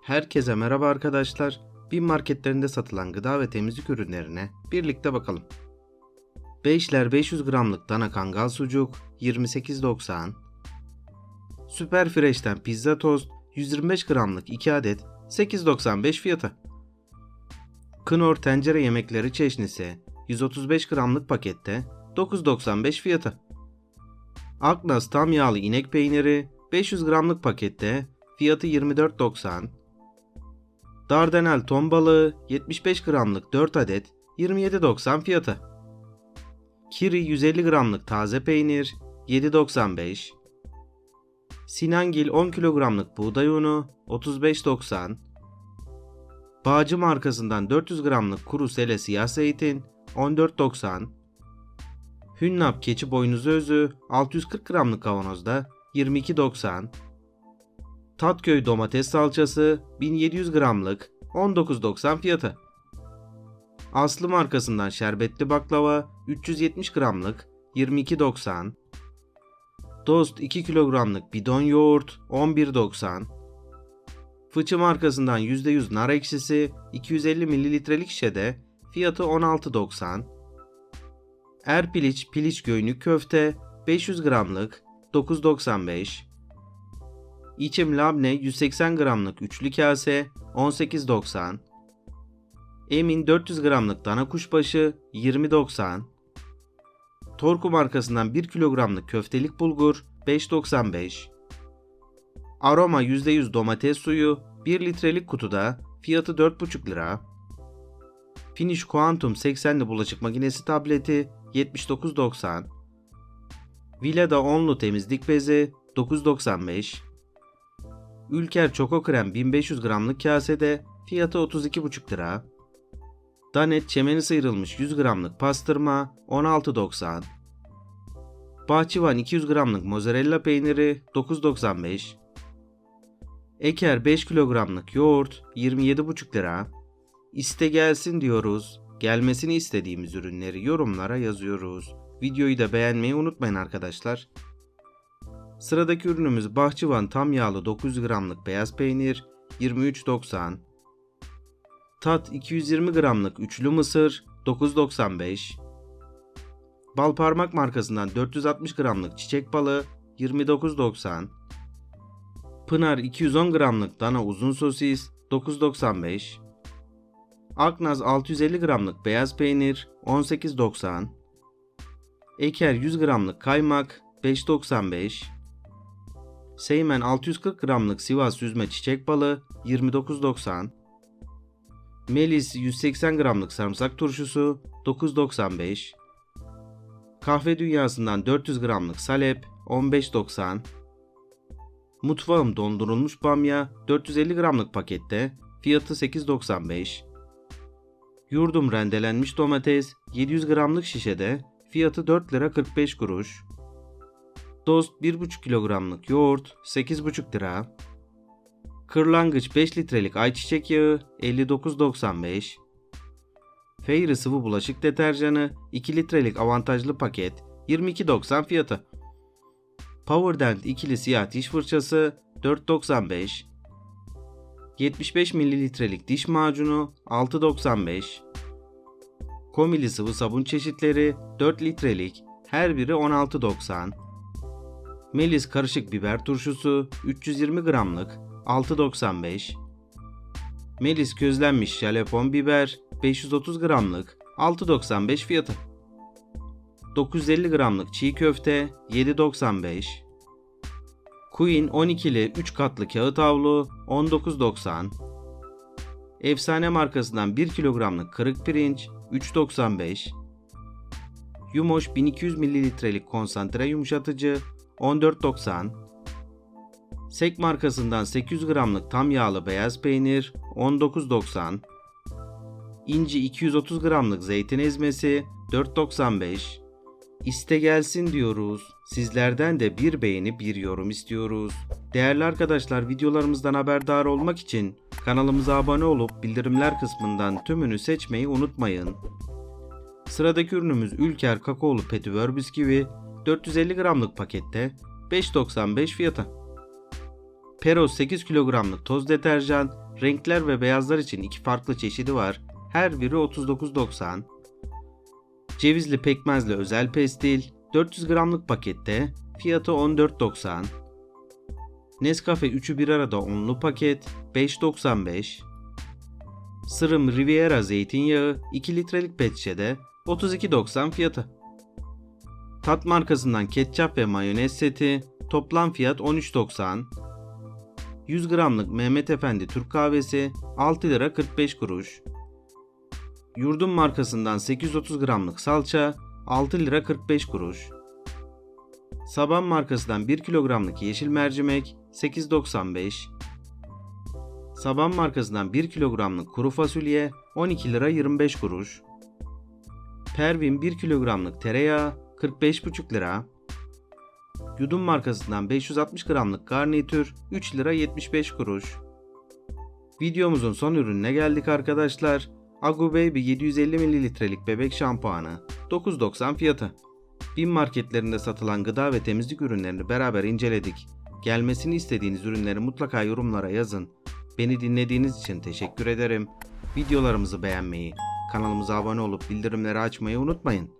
Herkese merhaba arkadaşlar. Bin marketlerinde satılan gıda ve temizlik ürünlerine birlikte bakalım. Beyşler 500 gramlık dana kangal sucuk 28.90 Süper Fresh'ten pizza tost 125 gramlık 2 adet 8.95 fiyatı. Knorr tencere yemekleri çeşnisi 135 gramlık pakette 9.95 fiyatı. Aknas tam yağlı inek peyniri 500 gramlık pakette fiyatı 24.90. Dardanel ton balığı 75 gramlık 4 adet 27.90 fiyatı. Kiri 150 gramlık taze peynir 7.95. Sinangil 10 kilogramlık buğday unu 35.90. Bağcı markasından 400 gramlık kuru sele siyah zeytin 14.90. Hünnap keçi boynuzu özü 640 gramlık kavanozda 22.90. Tatköy domates salçası 1700 gramlık 19.90 fiyatı. Aslı markasından şerbetli baklava 370 gramlık 22.90. Dost 2 kilogramlık bidon yoğurt 11.90. Fıçı markasından %100 nar ekşisi 250 mililitrelik şişede fiyatı 16.90. Erpiliç piliç göynük köfte 500 gramlık 9.95. İçim labne 180 gramlık üçlü kase 18.90. Emin 400 gramlık dana kuşbaşı 20.90. Torku markasından 1 kilogramlık köftelik bulgur 5.95. Aroma %100 domates suyu 1 litrelik kutuda fiyatı 4,5 lira. Finish Quantum 80'li bulaşık makinesi tableti 79.90. Villada onlu temizlik bezi 9.95. Ülker Çoko Krem 1500 gramlık kasede fiyatı 32,5 lira. Danet çemeni sıyrılmış 100 gramlık pastırma 16.90. Bahçıvan 200 gramlık mozzarella peyniri 9.95. Eker 5 kilogramlık yoğurt 27,5 lira. İste gelsin diyoruz. Gelmesini istediğimiz ürünleri yorumlara yazıyoruz. Videoyu da beğenmeyi unutmayın arkadaşlar. Sıradaki ürünümüz Bahçıvan tam yağlı 900 gramlık beyaz peynir 23.90. Tat 220 gramlık üçlü mısır 9.95. Bal parmak markasından 460 gramlık çiçek balı 29.90. Pınar 210 gramlık dana uzun sosis 9.95. Aknaz 650 gramlık beyaz peynir 18.90. Eker 100 gramlık kaymak 5.95. Seymen 640 gramlık Sivas süzme çiçek balı 29.90. Melis 180 gramlık sarımsak turşusu 9.95. Kahve dünyasından 400 gramlık salep 15.90. Mutfağım dondurulmuş bamya 450 gramlık pakette fiyatı 8.95. Yurdum rendelenmiş domates 700 gramlık şişede fiyatı 4 lira 45 kuruş. Dost 1,5 kilogramlık yoğurt 8,5 lira. Kırlangıç 5 litrelik ayçiçek yağı 59.95. Fairy sıvı bulaşık deterjanı 2 litrelik avantajlı paket 22.90 fiyatı. Powerdent ikili siyah diş fırçası 4.95. 75 mililitrelik diş macunu 6.95. Komili sıvı sabun çeşitleri 4 litrelik her biri 16.90. Melis karışık biber turşusu 320 gramlık 6.95. Melis közlenmiş şalepon biber 530 gramlık 6.95 fiyatı. 950 gramlık çiğ köfte 7.95. Queen 12'li 3 katlı kağıt havlu 19.90. Efsane markasından 1 kilogramlık kırık pirinç 3.95. Yumoş 1200 mililitrelik konsantre yumuşatıcı 14.90. Sek markasından 800 gramlık tam yağlı beyaz peynir 19.90. İnci 230 gramlık zeytin ezmesi 4.95. İste gelsin diyoruz. Sizlerden de bir beğeni bir yorum istiyoruz. Değerli arkadaşlar videolarımızdan haberdar olmak için kanalımıza abone olup bildirimler kısmından tümünü seçmeyi unutmayın. Sıradaki ürünümüz Ülker kakaolu petibör bisküvi 450 gramlık pakette 5.95 fiyatı. Peros 8 kilogramlık toz deterjan Renkler ve beyazlar için iki farklı çeşidi var. Her biri 39.90. Cevizli pekmezli özel pestil 400 gramlık pakette fiyatı 14.90. Nescafe 3'ü bir arada onlu paket 5.95. Sırım Riviera zeytinyağı 2 litrelik pet şişede 32.90 fiyatı. Tat markasından ketçap ve mayonez seti toplam fiyat 13.90. 100 gramlık Mehmet Efendi Türk kahvesi 6 lira 45 kuruş. Yurdum markasından 830 gramlık salça 6 lira 45 kuruş. Saban markasından 1 kilogramlık yeşil mercimek 8.95. Saban markasından 1 kilogramlık kuru fasulye 12 lira 25 kuruş. Pervin 1 kilogramlık tereyağı 45,5 lira. Yudum markasından 560 gramlık garnitür 3 lira 75 kuruş. Videomuzun son ürününe geldik arkadaşlar. Agu Baby 750 mililitrelik bebek şampuanı 9.90 fiyatı. Bin marketlerinde satılan gıda ve temizlik ürünlerini beraber inceledik. Gelmesini istediğiniz ürünleri mutlaka yorumlara yazın. Beni dinlediğiniz için teşekkür ederim. Videolarımızı beğenmeyi, kanalımıza abone olup bildirimleri açmayı unutmayın.